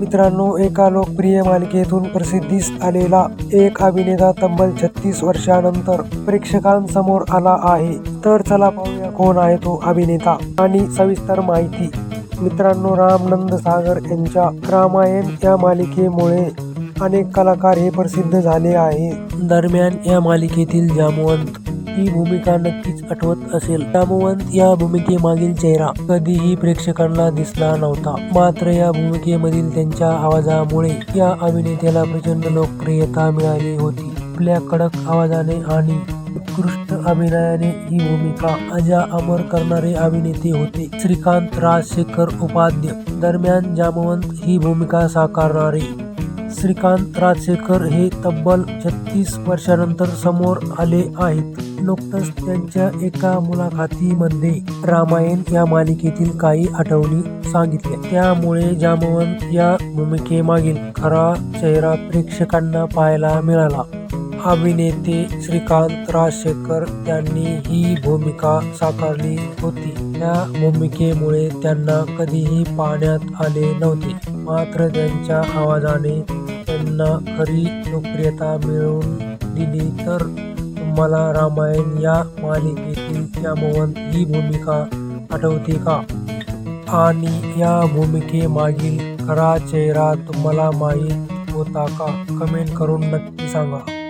मित्रांनो एका लोकप्रिय मालिकेतून प्रसिद्धीस आलेला एक अभिनेता तब्बल छत्तीस वर्षानंतर प्रेक्षकांसमोर आला आहे. तर चला पाहूया कोण आहे तो अभिनेता आणि सविस्तर माहिती. मित्रांनो रामनंद सागर यांच्या रामायण या मालिकेमुळे अनेक कलाकार हे प्रसिद्ध झाले आहे. दरम्यान या मालिकेतील जामवंत ही भूमिका नक्कीच आठवत असेल. रामवंत या भूमिकेमागील चेहरा कधीही प्रेक्षकांना दिसला नव्हता. मात्र या भूमिकेमधील त्यांच्या आवाजामुळे या अभिनेत्याला प्रचंड लोकप्रियता मिळाली होती. आपल्या कडक आवाजाने आणि उत्कृष्ट अभिनयाने ही भूमिका अजा अमर करणारे अभिनेते होते. श्रीकांत राजशेखर उपाध्य. दरम्यान जामवंत ही भूमिका साकारणारे श्रीकांत राजशेखर हे तब्बल छत्तीस वर्षानंतर समोर आले आहेत. नुकतंच त्यांच्या एका मुलाखतीमध्ये रामायण या मालिकेतील काही आठवणी सांगितल्या. त्यामुळे जामवंत या भूमिकेमागील खरा चेहरा प्रेक्षकांना पाहायला मिळाला. अभिनेते श्रीकांत राजशेखर त्यांनी ही भूमिका साकारली होती. या भूमिकेमुळे त्यांना कधीही पाहण्यात आले नव्हते. मात्र त्यांच्या आवाजाने त्यांना खरी लोकप्रियता मिळवून दिली तर तुम्हाला रामायण या मालिकेतील जामवंत ही भूमिका आठवते का? आणि या भूमिकेमागील खरा चेहरा तुम्हाला माहीत होता का? कमेंट करून नक्की सांगा.